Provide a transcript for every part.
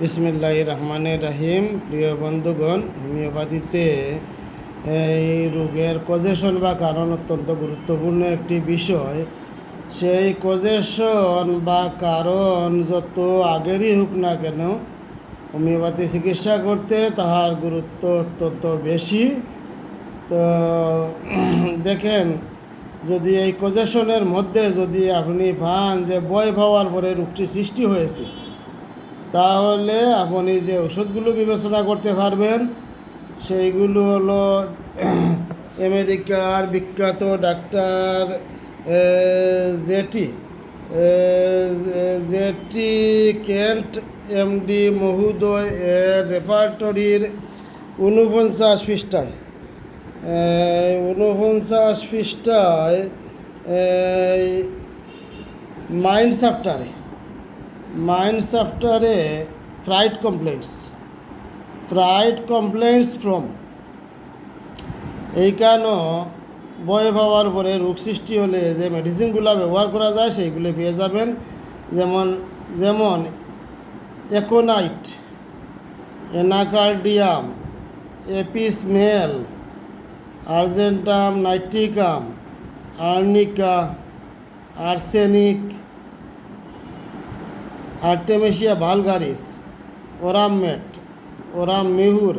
বিসমিল্লাহ রহমানের রাহিম। প্রিয় বন্ধুগণ, হোমিওপ্যাথিতে এই রোগের কজেশন বা কারণ অত্যন্ত গুরুত্বপূর্ণ একটি বিষয়। সেই কজেশন বা কারণ যত আগেরই হোক না কেন, হোমিওপ্যাথি চিকিৎসা করতে তাহার গুরুত্ব অত্যন্ত বেশি। তো দেখেন, যদি এই কজেশনের মধ্যে যদি আপনি পান যে বয় পাওয়ার পরে রোগটি সৃষ্টি হয়েছে তাহলে আপনি যে ওষুধগুলো বিবেচনা করতে পারবেন, সেইগুলো হলো, আমেরিকার বিখ্যাত doctor J T J T Kent, MD মহোদয় এর রেপার্টরির ঊনপঞ্চাশ পৃষ্ঠায়। ঊনপঞ্চাশ পৃষ্ঠায় আফটারে minds আফটারে fright complaints fright complaints from. এই কেন বয় পাওয়ার পরে রোগ সৃষ্টি হলে যে মেডিসিনগুলো ব্যবহার করা যায়, সেইগুলো পেয়ে যাবেন। যেমন যেমন aconite, anacardium, apis mel, argentum nitricum, arnica, arsenic artemisia vulgaris aurum met aurum mur,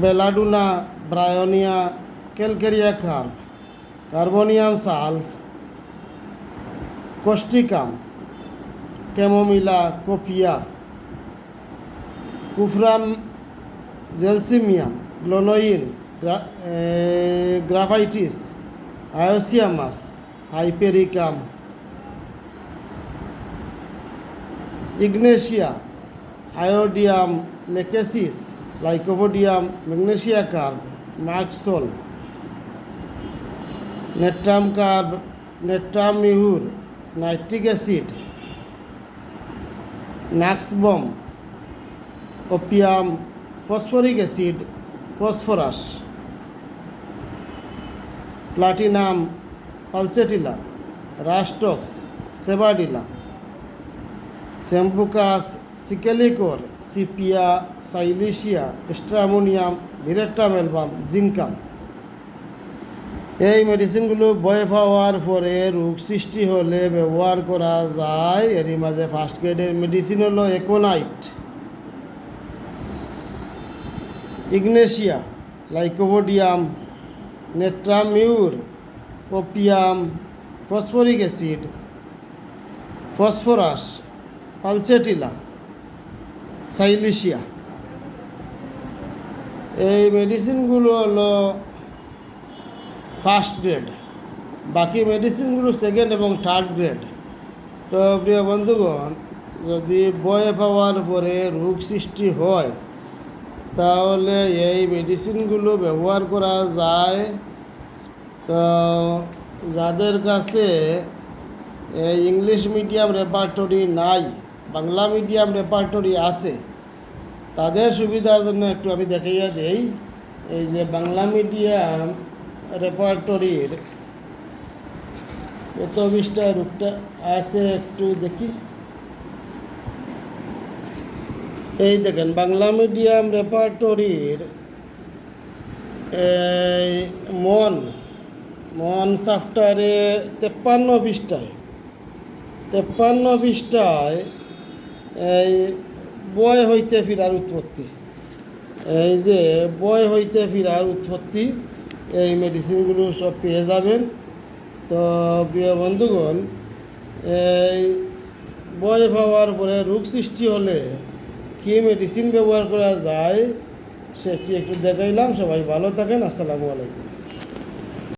belladonna, bryonia calcarea carb carboneum sulph causticum chamomilla, coffea, cuprum gelsemium, glonoine graphites, hyoscyamus, hypericum ignatia, iodium lachesis lycopodium magnesia carb merc sol natrum carb natrum mur nitric acid nux vom opium, phosphoric acid, phosphorus, platinum pulsatilla rhus tox sabadilla. Sambucus secale cor, sepia, silicea, stramonium veratrum album zincum এই মেডিসিনগুলো বয়ে পাওয়ার পরে রোগ সৃষ্টি হলে ব্যবহার করা যায়। এরই মাঝে ফার্স্ট গ্রেডের মেডিসিন হলো aconite. Ignatia lycopodium natrum mur, opium, phosphoric acid, phosphorus pulsatilla silicea. এই মেডিসিনগুলো হলো ফার্স্ট গ্রেড বাকি মেডিসিনগুলো সেকেন্ড এবং থার্ড গ্রেড তো প্রিয় বন্ধুগণ, যদি বয়ে পাওয়ার পরে রোগ সৃষ্টি হয়, তাহলে এই মেডিসিনগুলো ব্যবহার করা যায়। তো যাদের কাছে ইংলিশ মিডিয়াম রেপার্টরি নাই বাংলা মিডিয়াম রেপার্টরি আছে, তাদের সুবিধার জন্য একটু আমি দেখাইয়া দেই। এই যে বাংলা মিডিয়াম রেপার্টরির কত বিশটা রূপটা আছে একটু দেখি। এই দেখেন, বাংলা মিডিয়াম রেপার্টরির, এই মন মন সাফটারে তেপ্পান্ন পৃষ্ঠায় তেপ্পান্ন পৃষ্ঠায় এই বয় হইতে ফিরার উৎপত্তি। এই যে বয় হইতে ফিরার উৎপত্তি, এই মেডিসিনগুলো সব পেয়ে যাবেন। তো প্রিয় বন্ধুগণ, এই বয় পাওয়ার পরে রোগ সৃষ্টি হলে কী মেডিসিন ব্যবহার করা যায়, সেটি একটু দেখাইলাম। সবাই ভালো থাকেন। আসসালামু আলাইকুম।